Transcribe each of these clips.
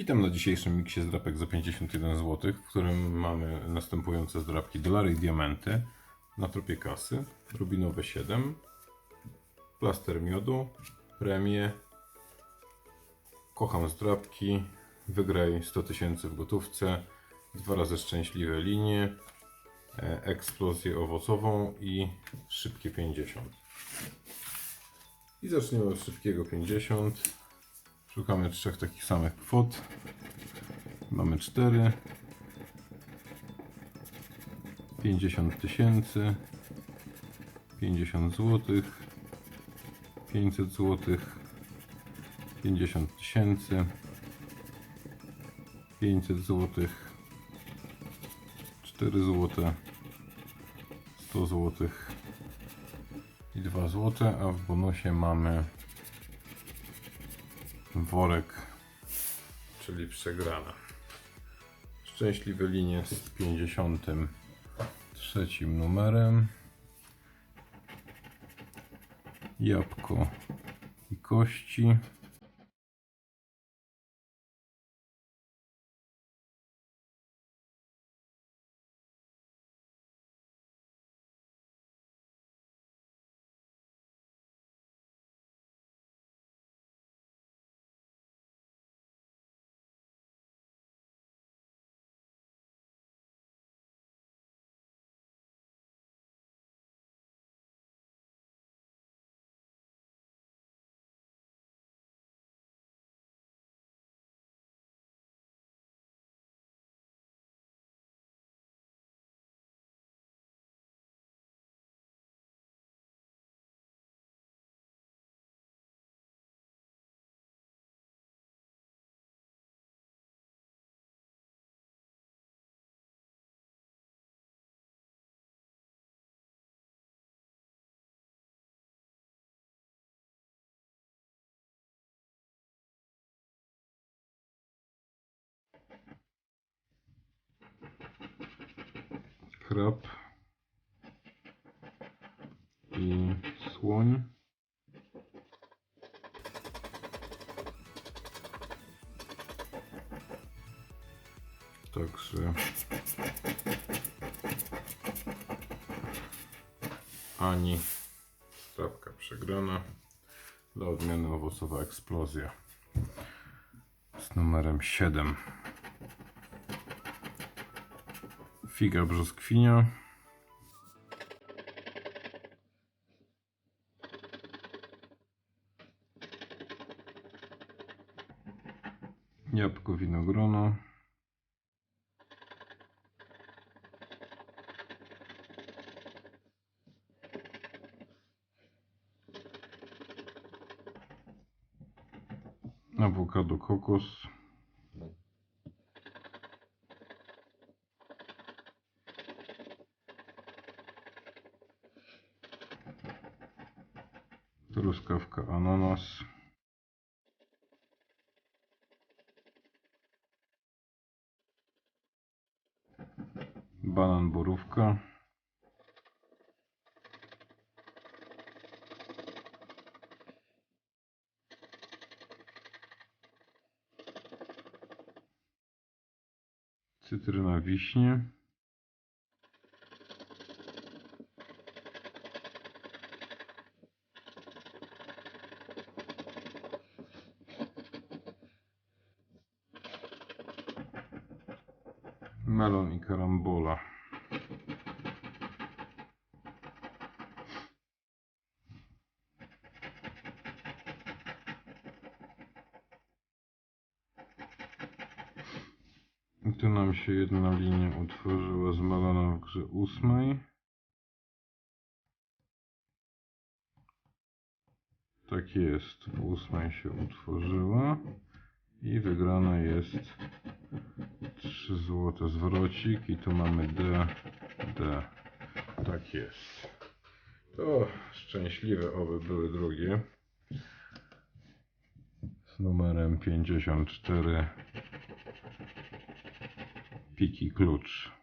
Witam na dzisiejszym miksie zdrapek za 51 zł, w którym mamy następujące zdrapki dolary i diamenty na tropie kasy, rubinowe 7, plaster miodu, premie, kocham zdrapki, wygraj 100 tysięcy w gotówce, dwa razy szczęśliwe linie, e, eksplozję owocową i szybkie 50. I zaczniemy od szybkiego 50. Szukamy trzech takich samych kwot. Mamy 4. 50 tysięcy. 50 zł. 500 zł. 50 tysięcy. 500 zł. 4 zł. 100 zł. I 2 zł, a w bonusie mamy worek, czyli przegrana. Szczęśliwe linie z 53 numerem. Jabłko i kości. Krab i słoń. Także ani stawka przegrana. Dla odmiany owocowa eksplozja z numerem 7. Figa brzoskwinia. Jabłko winogrono. Awokado kokos. Truskawka ananas. Banan borówka. Cytryna wiśnie melon i karambola. I tu nam się jedna linia utworzyła z melonem w grze ósmej. Tak jest, w ósmej się utworzyła. I wygrana jest 3 złote zwrocik i tu mamy D, D. Tak jest. To szczęśliwe oby były drugie. Z numerem 54 piki klucz.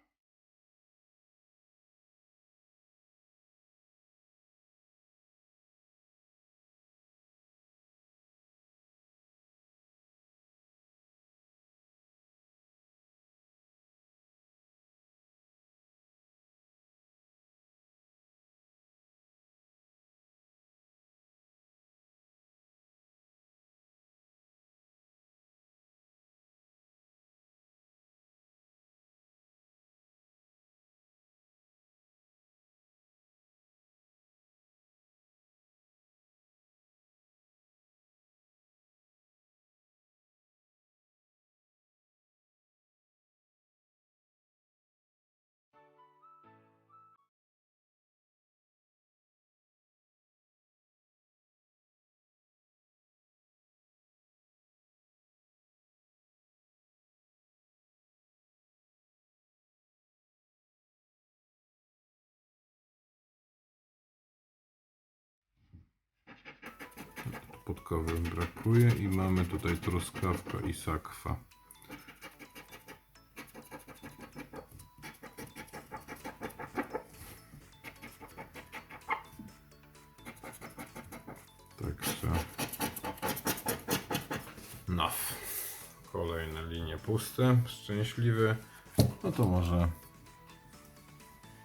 Podkowy brakuje i mamy tutaj truskawka i sakwa. Także NAF. Kolejne linie puste, szczęśliwe. No to może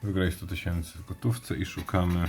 wygraj 100 tysięcy w gotówce i szukamy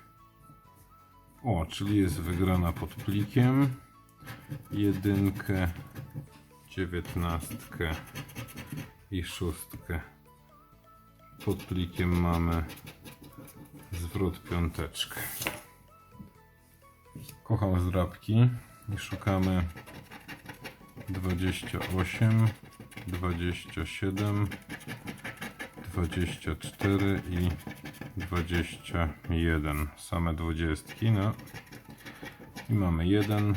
O, czyli jest wygrana pod plikiem. Jedynkę, dziewiętnastkę i szóstkę. Pod plikiem mamy zwrot piąteczkę. Kocham zdrabki i szukamy 28, 27, 24 i 21. Same dwudziestki, no. I mamy 1,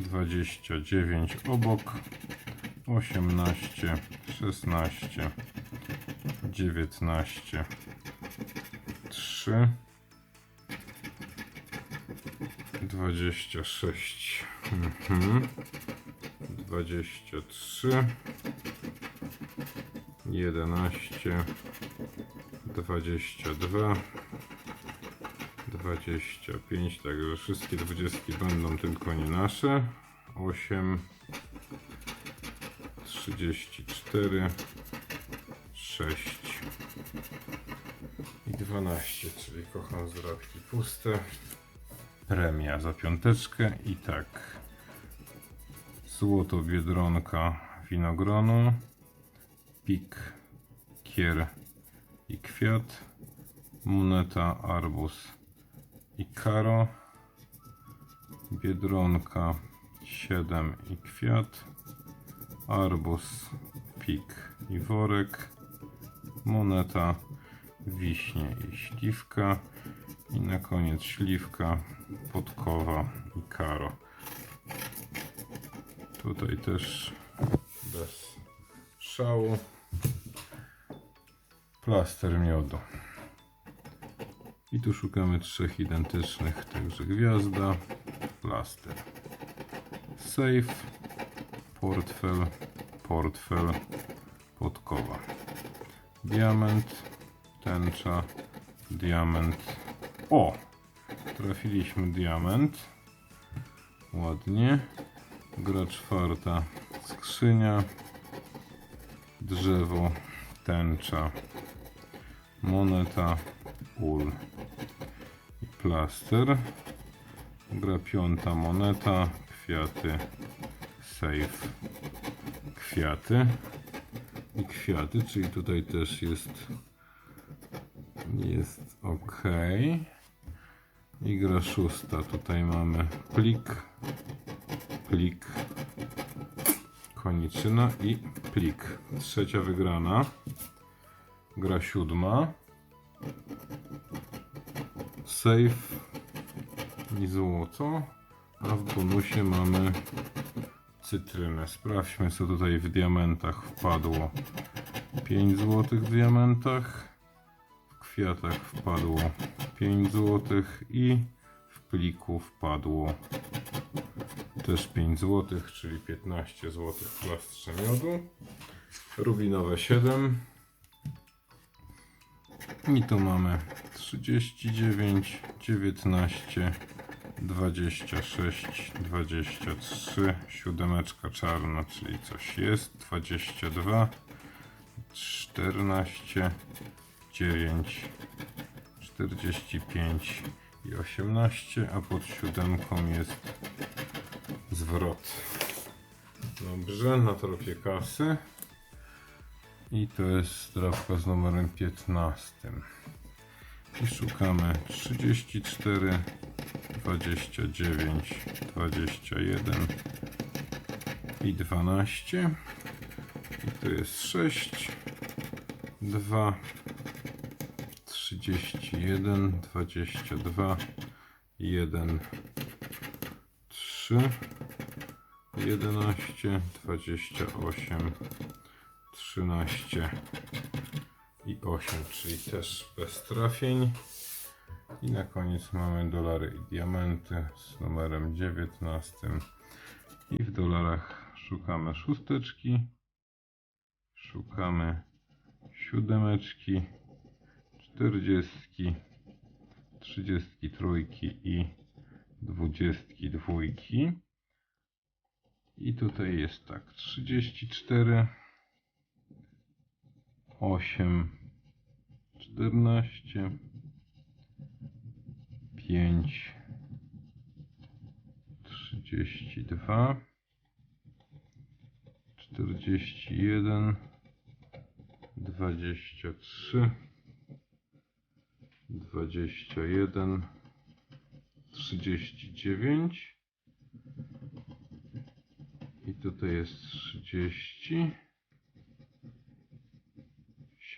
29 obok, 18, 16, 19, 3, 26, mhm. 23, 11, 22, 25, także wszystkie 20 będą tylko nie nasze. 8, 34, 6 i 12, czyli kocham zdrabki puste. Premia za piąteczkę i tak. Złoto Biedronka winogronu, pik, kier i kwiat, moneta, arbuz i karo, biedronka 7 i kwiat, arbuz, pik i worek, moneta, wiśnie i śliwka i na koniec śliwka, podkowa i karo. Tutaj też bez szału plaster miodu. I tu szukamy trzech identycznych, także gwiazda, plaster, safe, portfel, portfel, podkowa, diament, tęcza, diament. O! Trafiliśmy diament. Ładnie. Gra czwarta, skrzynia, drzewo, tęcza, moneta, ul i plaster. Gra piąta, moneta, kwiaty, safe, kwiaty i kwiaty, czyli tutaj też jest jest ok. I gra szósta, tutaj mamy plik, plik, koniczyna i plik. Trzecia wygrana. Gra siódma. Save i złoto. A w bonusie mamy cytrynę. Sprawdźmy co tutaj w diamentach wpadło. 5 złotych w diamentach. W kwiatach wpadło 5 złotych i w pliku wpadło też 5 zł, czyli 15 zł w plastrze miodu. Rubinowe 7. I tu mamy 39, 19, 26, 23, siódemeczka czarna, czyli coś jest, 22, 14, 9, 45 i 18, a pod siódemką jest zwrot. Dobrze, na tropie kasy. I to jest strawka z numerem 15. I szukamy 34, 29, 21, i 12. I tu jest 6, 2, 31, 22, 1, 3, 11, 28, 13 i 8, czyli też bez trafień. I na koniec mamy dolary i diamenty z numerem 19. I w dolarach szukamy szósteczki, szukamy siódemeczki, czterdziestki, trzydziestki trójki i dwudziestki dwójki. I tutaj jest tak, 34, 8, 14, 5, 32, 41, 23, 21, 39 i tutaj jest 30,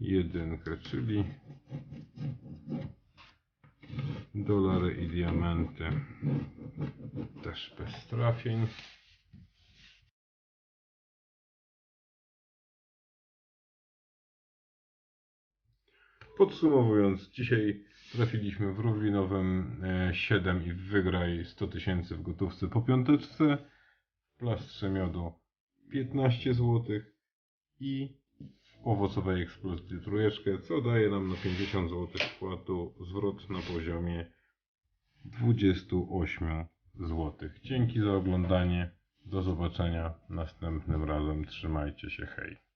jedynkę, czyli dolary i diamenty też bez trafień. Podsumowując, dzisiaj trafiliśmy w Rubinowym e, 7 i w wygraj 100 tysięcy w gotówce po piąteczce, w plastrze miodu 15 zł i owocowej eksplozji trójeczkę, co daje nam na 50 zł wkładu zwrot na poziomie 28 zł. Dzięki za oglądanie. Do zobaczenia następnym razem. Trzymajcie się. Hej.